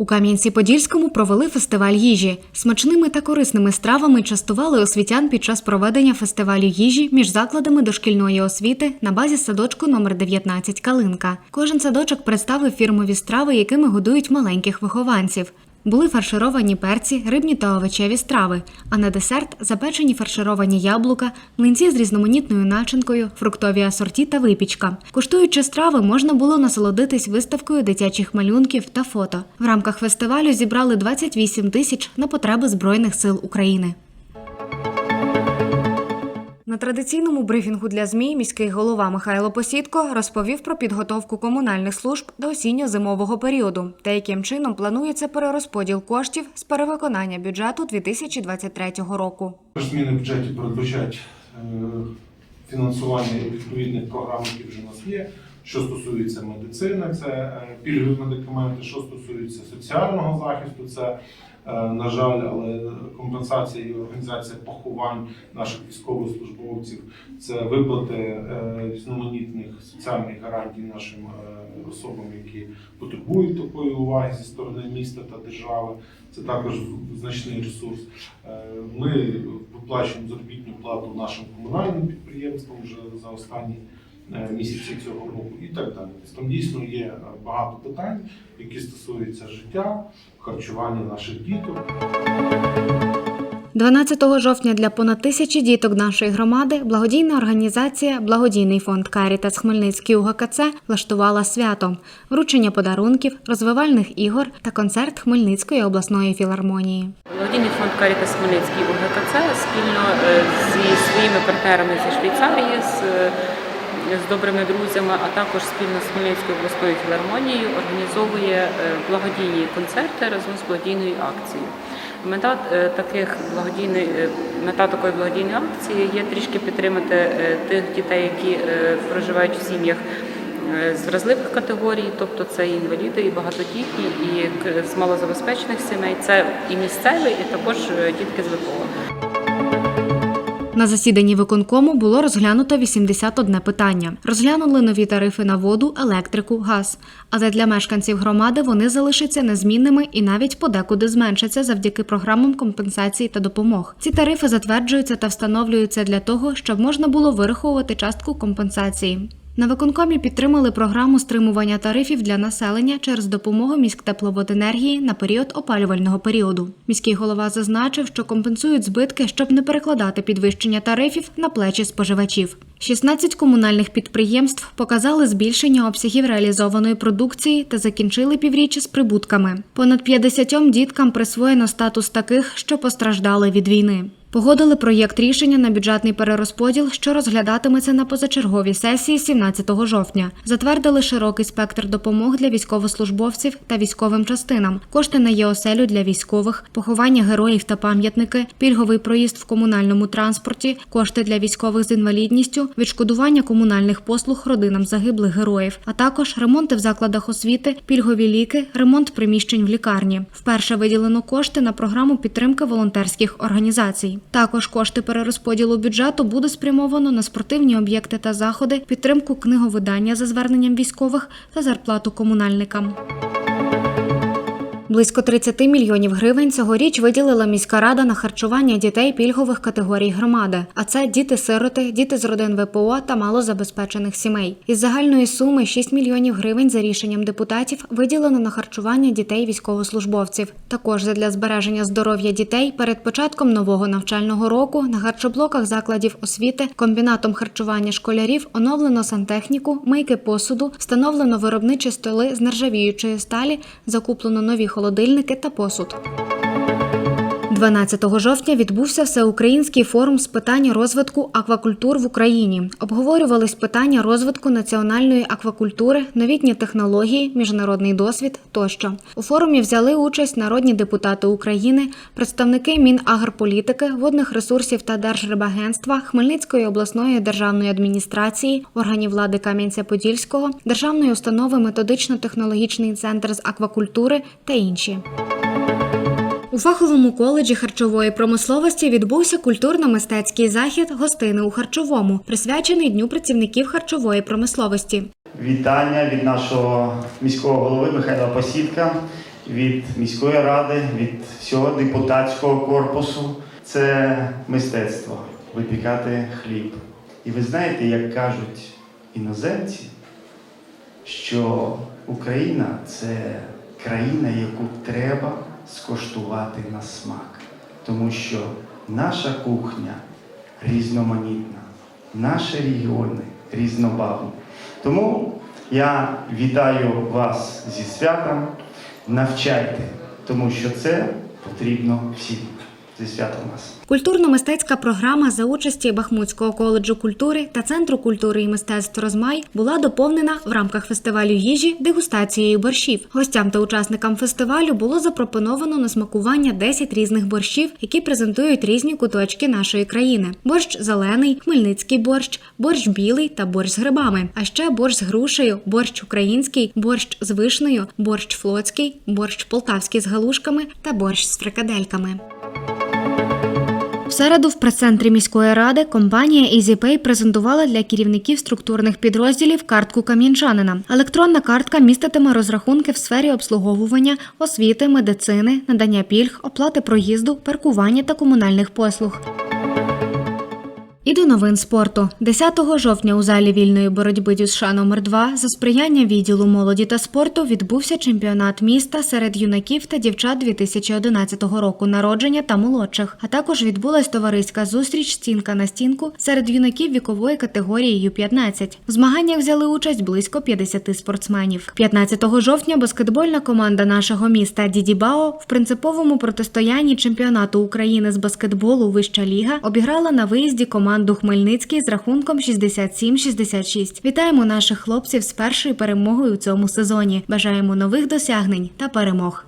У Кам'янці-Подільському провели фестиваль їжі. Смачними та корисними стравами частували освітян під час проведення фестивалю їжі між закладами дошкільної освіти на базі садочку номер 19 Калинка. Кожен садочок представив фірмові страви, якими годують маленьких вихованців. Були фаршировані перці, рибні та овочеві страви, а на десерт запечені фаршировані яблука, млинці з різноманітною начинкою, фруктові асорті та випічка. Куштуючи страви, можна було насолодитись виставкою дитячих малюнків та фото. В рамках фестивалю зібрали 28 тисяч на потреби Збройних сил України. На традиційному брифінгу для ЗМІ міський голова Михайло Посідко розповів про підготовку комунальних служб до осінньо-зимового періоду та яким чином планується перерозподіл коштів з перевиконання бюджету 2023 року. Зміни в бюджеті передбачають е, фінансування відповідних програм, які вже у нас є. Що стосується медицини, це е, пільгові медикаменти, що стосується соціального захисту, це, е, на жаль, але компенсація і організація поховань наших військовослужбовців, це виплати е, різноманітних соціальних гарантій нашим особам, які потребують такої уваги зі сторони міста та держави. Це також значний ресурс. Ми виплачуємо заробітну плату нашим комунальним підприємствам вже за останні е, місяці цього року і так далі. Тобто Там дійсно є е, багато питань, які стосуються життя, харчування наших діток. 12 жовтня для понад тисячі діток нашої громади благодійна організація Благодійний фонд Карітас Хмельницький УГКЦ влаштувала свято, вручення подарунків, розвивальних ігор та концерт Хмельницької обласної філармонії. Благодійний фонд Карітас Хмельницький УГКЦ спільно е, зі своїми партнерами зі Швейцарії, з, е, з добрими друзями, а також спільно з Хмельницькою обласною філармонією організовує е, благодійні концерти разом з благодійною акцією. Мета е, таких благодійної е, мета такої благодійної акції є трішки підтримати е, тих дітей, які е, проживають в сім'ях е, з вразливих категорій, тобто це і інваліди, і багатодітні, і з малозабезпечених сімей. Це і місцеві, і також е, дітки з ВПО. На засіданні виконкому було розглянуто 81 питання. Розглянули нові тарифи на воду, електрику, газ. Але для мешканців громади вони залишаться незмінними і навіть подекуди зменшаться завдяки програмам компенсації та допомог. Ці тарифи затверджуються та встановлюються для того, щоб можна було вираховувати частку компенсації. На виконкомі підтримали програму стримування тарифів для населення через допомогу міськтепловоденергії на період опалювального періоду. Міський голова зазначив, що компенсують збитки, щоб не перекладати підвищення тарифів на плечі споживачів. 16 комунальних підприємств показали збільшення обсягів реалізованої продукції та закінчили півріччя з прибутками. Понад 50 діткам присвоєно статус таких, що постраждали від війни. Погодили проєкт рішення на бюджетний перерозподіл, що розглядатиметься на позачерговій сесії 17 жовтня. Затвердили широкий спектр допомог для військовослужбовців та військовим частинам, кошти на ЄОСЕЛю для військових, поховання героїв та пам'ятники, пільговий проїзд в комунальному транспорті, кошти для військових з інвалідністю, відшкодування комунальних послуг родинам загиблих героїв, а також ремонти в закладах освіти, пільгові ліки, ремонт приміщень в лікарні. Вперше виділено кошти на програму підтримки волонтерських організацій. Також кошти перерозподілу бюджету буде спрямовано на спортивні об'єкти та заходи, підтримку книговидання за зверненням військових та зарплату комунальникам. Близько 30 мільйонів гривень цьогоріч виділила міська рада на харчування дітей пільгових категорій громади. А це діти-сироти, діти з родин ВПО та малозабезпечених сімей. Із загальної суми 6 мільйонів гривень за рішенням депутатів виділено на харчування дітей військовослужбовців. Також задля збереження здоров'я дітей перед початком нового навчального року на харчоблоках закладів освіти, комбінатом харчування школярів оновлено сантехніку, мийки посуду, встановлено виробничі столи з нержавіючої сталі, закуплено нові холодильники та посуд. 12 жовтня відбувся всеукраїнський форум з питань розвитку аквакультур в Україні. Обговорювались питання розвитку національної аквакультури, новітні технології, міжнародний досвід тощо. У форумі взяли участь народні депутати України, представники Мінагрполітики, водних ресурсів та Держрибагентства, Хмельницької обласної державної адміністрації, органів влади Кам'янця-Подільського, державної установи методично-технологічний центр з аквакультури та інші. У фаховому коледжі харчової промисловості відбувся культурно-мистецький захід Гостини у харчовому, присвячений Дню працівників харчової промисловості. Вітання від нашого міського голови Михайла Посідка від міської ради, від всього депутатського корпусу це мистецтво випікати хліб. І ви знаєте, як кажуть іноземці, що Україна це країна, яку треба скоштувати на смак. Тому що наша кухня різноманітна, наші регіони різнобавні. Тому я вітаю вас зі святом, навчайте, тому що це потрібно всім. Зі святом вас. Культурно-мистецька програма за участі Бахмутського коледжу культури та Центру культури і мистецтв Розмай була доповнена в рамках фестивалю їжі дегустацією борщів. Гостям та учасникам фестивалю було запропоновано на смакування 10 різних борщів, які презентують різні куточки нашої країни: борщ зелений, хмельницький борщ, борщ білий та борщ з грибами. А ще борщ з грушею, борщ український, борщ з вишнею, борщ флотський, борщ полтавський з галушками та борщ з фрикадельками. В середу в прес-центрі міської ради компанія EasyPay презентувала для керівників структурних підрозділів картку кам'янчанина. Електронна картка міститиме розрахунки в сфері обслуговування, освіти, медицини, надання пільг, оплати проїзду, паркування та комунальних послуг. І до новин спорту. 10 жовтня у залі вільної боротьби ДЮСШ номер 2 за сприяння відділу молоді та спорту відбувся чемпіонат міста серед юнаків та дівчат 2011 року народження та молодших. А також відбулась товариська зустріч стінка на стінку серед юнаків вікової категорії Ю-15. В змаганнях взяли участь близько 50 спортсменів. 15 жовтня баскетбольна команда нашого міста Дідібао в принциповому протистоянні чемпіонату України з баскетболу Вища ліга обіграла на виїзді команду Хмельницький з рахунком 67-66. Вітаємо наших хлопців з першою перемогою у цьому сезоні. Бажаємо нових досягнень та перемог.